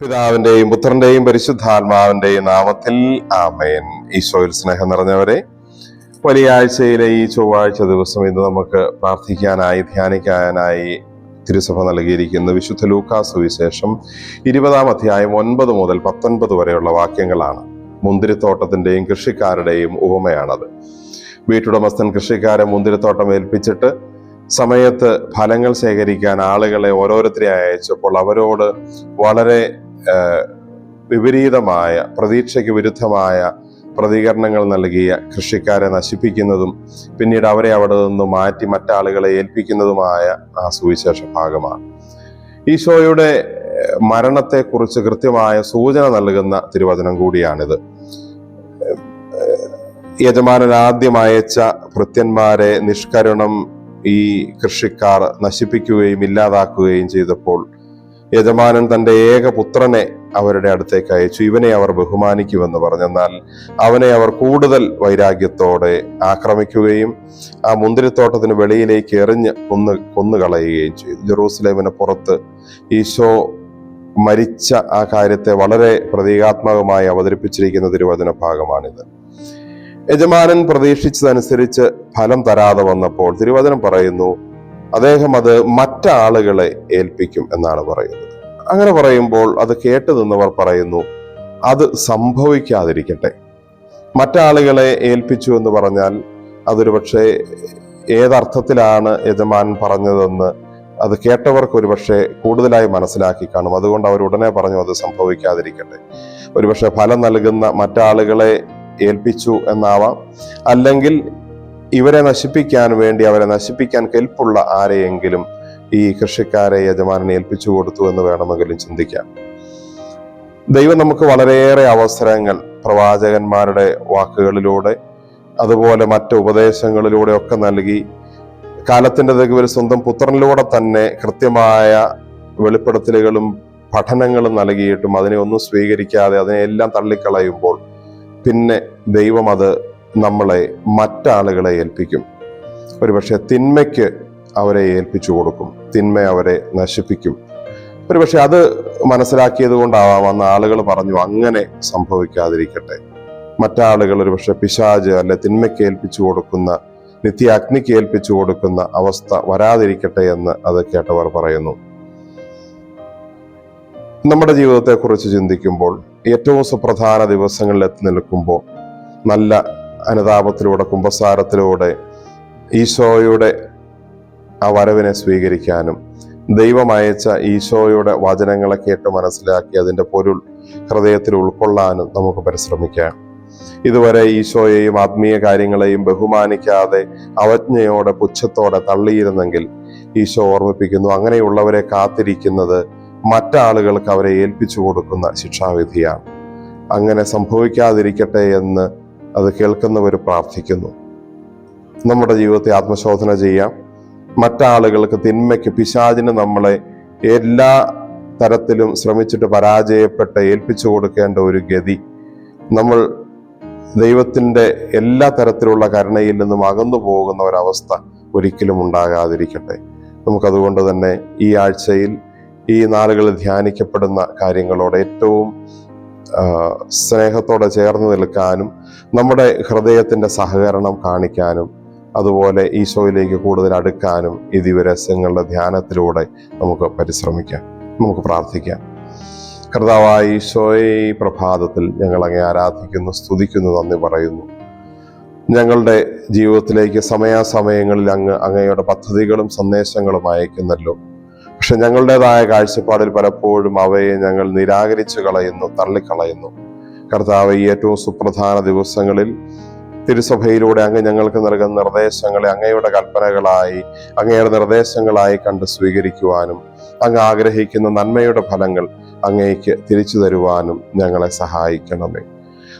പിതാവിന്റെയും പുത്രന്റെയും പരിശുദ്ധാത്മാവിന്റെയും നാമത്തിൽ ആമയൻ ഈശോയിൽ സ്നേഹം നിറഞ്ഞവരെ വലിയ ആഴ്ചയിലെ ഈ ചൊവ്വാഴ്ച ദിവസം ഇന്ന് നമുക്ക് പ്രാർത്ഥിക്കാനായി ധ്യാനിക്കാനായി തിരുസഭ നൽകിയിരിക്കുന്ന വിശുദ്ധ ലൂക്കാ സുവിശേഷം ഇരുപതാം അധ്യായം ഒൻപത് മുതൽ പത്തൊൻപത് വരെയുള്ള വാക്യങ്ങളാണ്. മുന്തിരിത്തോട്ടത്തിന്റെയും കൃഷിക്കാരുടെയും ഉപമയാണത്. വീട്ടുടമസ്ഥൻ കൃഷിക്കാരെ മുന്തിരിത്തോട്ടം ഏൽപ്പിച്ചിട്ട് സമയത്ത് ഫലങ്ങൾ ശേഖരിക്കാൻ ആളുകളെ ഓരോരുത്തരെ അയച്ചപ്പോൾ അവരോട് വളരെ വിപരീതമായ പ്രതീക്ഷയ്ക്ക് വിരുദ്ധമായ പ്രതികരണങ്ങൾ നൽകിയ കൃഷിക്കാരെ നശിപ്പിക്കുന്നതും പിന്നീട് അവരെ അവിടെ നിന്ന് മാറ്റി മറ്റാളുകളെ ഏൽപ്പിക്കുന്നതുമായ ആ സുവിശേഷ ഭാഗമാണ്. ഈശോയുടെ മരണത്തെക്കുറിച്ച് കൃത്യമായ സൂചന നൽകുന്ന തിരുവചനം കൂടിയാണിത്. യജമാനൻ ആദ്യം അയച്ച ഭൃത്യന്മാരെ നിഷ്കരുണം ഈ കൃഷിക്കാർ നശിപ്പിക്കുകയും ഇല്ലാതാക്കുകയും ചെയ്തപ്പോൾ യജമാനൻ തന്റെ ഏക പുത്രനെ അവരുടെ അടുത്തേക്ക് അയച്ചു. ഇവനെ അവർ ബഹുമാനിക്കുമെന്ന് പറഞ്ഞെന്നാൽ അവനെ അവർ കൂടുതൽ വൈരാഗ്യത്തോടെ ആക്രമിക്കുകയും ആ മുന്തിരിത്തോട്ടത്തിന് വെളിയിലേക്ക് എറിഞ്ഞ് കൊന്നു കൊന്നുകളയുകയും ചെയ്തു. ജെറൂസലേമിന് പുറത്ത് ഈശോ മരിച്ച ആ കാര്യത്തെ വളരെ പ്രതീകാത്മകമായി അവതരിപ്പിച്ചിരിക്കുന്ന തിരുവചന ഭാഗമാണിത്. യജമാനൻ പ്രതീക്ഷിച്ചതനുസരിച്ച് ഫലം തരാതെ വന്നപ്പോൾ തിരുവചനം പറയുന്നു അദ്ദേഹം അത് മറ്റാളുകളെ ഏൽപ്പിക്കും എന്നാണ് പറയുന്നത്. അങ്ങനെ പറയുമ്പോൾ അത് കേട്ടു നിന്നവർ പറയുന്നു അത് സംഭവിക്കാതിരിക്കട്ടെ. മറ്റാളുകളെ ഏൽപ്പിച്ചു എന്ന് പറഞ്ഞാൽ അതൊരു പക്ഷേ ഏതർത്ഥത്തിലാണ് യജമാൻ പറഞ്ഞതെന്ന് അത് കേട്ടവർക്ക് ഒരുപക്ഷെ കൂടുതലായി മനസ്സിലാക്കി കാണും. അതുകൊണ്ട് അവർ ഉടനെ പറഞ്ഞു അത് സംഭവിക്കാതിരിക്കട്ടെ. ഒരുപക്ഷെ ഫലം നൽകുന്ന മറ്റാളുകളെ ഏൽപ്പിച്ചു എന്നാവാം. അല്ലെങ്കിൽ ഇവരെ നശിപ്പിക്കാൻ വേണ്ടി അവരെ നശിപ്പിക്കാൻ കെൽപ്പുള്ള ആരെയെങ്കിലും ഈ കൃഷിക്കാരെ യജമാനെ ഏൽപ്പിച്ചു കൊടുത്തു എന്ന് വേണമെങ്കിലും ചിന്തിക്കാം. ദൈവം നമുക്ക് വളരെയേറെ അവസരങ്ങൾ പ്രവാചകന്മാരുടെ വാക്കുകളിലൂടെ അതുപോലെ മറ്റ് ഉപദേശങ്ങളിലൂടെ ഒക്കെ നൽകി. കാലത്തിന്റെ തികവിൽ സ്വന്തം പുത്രനിലൂടെ തന്നെ കൃത്യമായ വെളിപ്പെടുത്തലുകളും പഠനങ്ങളും നൽകിയിട്ടും അതിനെ ഒന്നും സ്വീകരിക്കാതെ അതിനെല്ലാം തള്ളിക്കളയുമ്പോൾ പിന്നെ ദൈവം അത് നമ്മളെ മറ്റാളുകളെ ഏൽപ്പിക്കും. ഒരുപക്ഷെ തിന്മയ്ക്ക് അവരെ ഏൽപ്പിച്ചു കൊടുക്കും. തിന്മ അവരെ നശിപ്പിക്കും. ഒരുപക്ഷെ അത് മനസ്സിലാക്കിയത് കൊണ്ടാവാം അന്ന് ആളുകൾ പറഞ്ഞു അങ്ങനെ സംഭവിക്കാതിരിക്കട്ടെ. മറ്റാളുകൾ ഒരുപക്ഷെ പിശാജ് അല്ലെ തിന്മയ്ക്ക് ഏൽപ്പിച്ചു കൊടുക്കുന്ന നിത്യാഗ്നിക്ക് ഏൽപ്പിച്ചു കൊടുക്കുന്ന അവസ്ഥ വരാതിരിക്കട്ടെ എന്ന് അത് കേട്ടവർ പറയുന്നു. നമ്മുടെ ജീവിതത്തെക്കുറിച്ച് ചിന്തിക്കുമ്പോൾ ഏറ്റവും സുപ്രധാന ദിവസങ്ങളിൽ എത്തി നിൽക്കുമ്പോൾ നല്ല അനുതാപത്തിലൂടെ കുംഭസാരത്തിലൂടെ ഈശോയുടെ ആ വരവിനെ സ്വീകരിക്കാനും ദൈവം അയച്ച ഈശോയുടെ വചനങ്ങളെ കേട്ട് മനസ്സിലാക്കി അതിന്റെ പൊരുൾ ഹൃദയത്തിൽ ഉൾക്കൊള്ളാനും നമുക്ക് പരിശ്രമിക്കാം. ഇതുവരെ ഈശോയെയും ആത്മീയ കാര്യങ്ങളെയും ബഹുമാനിക്കാതെ അവജ്ഞയോടെ പുച്ഛത്തോടെ തള്ളിയിരുന്നെങ്കിൽ ഈശോ ഓർമ്മിപ്പിക്കുന്നു അങ്ങനെയുള്ളവരെ കാത്തിരിക്കുന്നത് മറ്റാളുകൾക്ക് അവരെ ഏൽപ്പിച്ചു കൊടുക്കുന്ന ശിക്ഷാവിധിയാണ്. അങ്ങനെ സംഭവിക്കാതിരിക്കട്ടെ എന്ന് അത് കേൾക്കുന്നവർ പ്രാർത്ഥിക്കുന്നു. നമ്മുടെ ജീവിതത്തെ ആത്മശോധന ചെയ്യാം. മറ്റാളുകൾക്ക് തിന്മയ്ക്ക് പിശാചിന് നമ്മളെ എല്ലാ തരത്തിലും ശ്രമിച്ചിട്ട് പരാജയപ്പെട്ട് ഏൽപ്പിച്ചു കൊടുക്കേണ്ട ഒരു ഗതി. നമ്മൾ ദൈവത്തിന്റെ എല്ലാ തരത്തിലുള്ള കരുണയിൽ നിന്നും അകന്നു പോകുന്ന ഒരവസ്ഥ ഒരിക്കലും ഉണ്ടാകാതിരിക്കട്ടെ. നമുക്കതുകൊണ്ട് തന്നെ ഈ ആഴ്ചയിൽ ഈ നാളുകളിൽ ധ്യാനിക്കപ്പെടുന്ന കാര്യങ്ങളോട് ഏറ്റവും സ്നേഹത്തോടെ ചേർന്ന് നിൽക്കാനും നമ്മുടെ ഹൃദയത്തിന്റെ സഹകരണം കാണിക്കാനും അതുപോലെ ഈശോയിലേക്ക് കൂടുതൽ അടുക്കാനും ഈ ദിവരസ്യങ്ങളുടെ ധ്യാനത്തിലൂടെ നമുക്ക് പരിശ്രമിക്കാം നമുക്ക് പ്രാർത്ഥിക്കാം. കർത്താവായ ഈശോയെ പ്രഭാതത്തിൽ ഞങ്ങൾ അങ്ങേ ആരാധിക്കുന്നു സ്തുതിക്കുന്നു നന്ദി പറയുന്നു. ഞങ്ങളുടെ ജീവിതത്തിലേക്ക് സമയാസമയങ്ങളിൽ അങ്ങ് അങ്ങയുടെ പദ്ധതികളും സന്ദേശങ്ങളും അയക്കുന്നല്ലോ. പക്ഷെ ഞങ്ങളുടേതായ കാഴ്ചപ്പാടിൽ പലപ്പോഴും അവയെ ഞങ്ങൾ നിരാകരിച്ചു കളയുന്നു തള്ളിക്കളയുന്നു. കർത്താവ് ഈ ഏറ്റവും സുപ്രധാന ദിവസങ്ങളിൽ തിരുസഭയിലൂടെ അങ്ങ് ഞങ്ങൾക്ക് നൽകുന്ന നിർദ്ദേശങ്ങളെ അങ്ങയുടെ കൽപ്പനകളായി അങ്ങയുടെ നിർദ്ദേശങ്ങളായി കണ്ട് സ്വീകരിക്കുവാനും അങ്ങ് ആഗ്രഹിക്കുന്ന നന്മയുടെ ഫലങ്ങൾ അങ്ങേക്ക് തിരിച്ചു തരുവാനും ഞങ്ങളെ സഹായിക്കണമേ.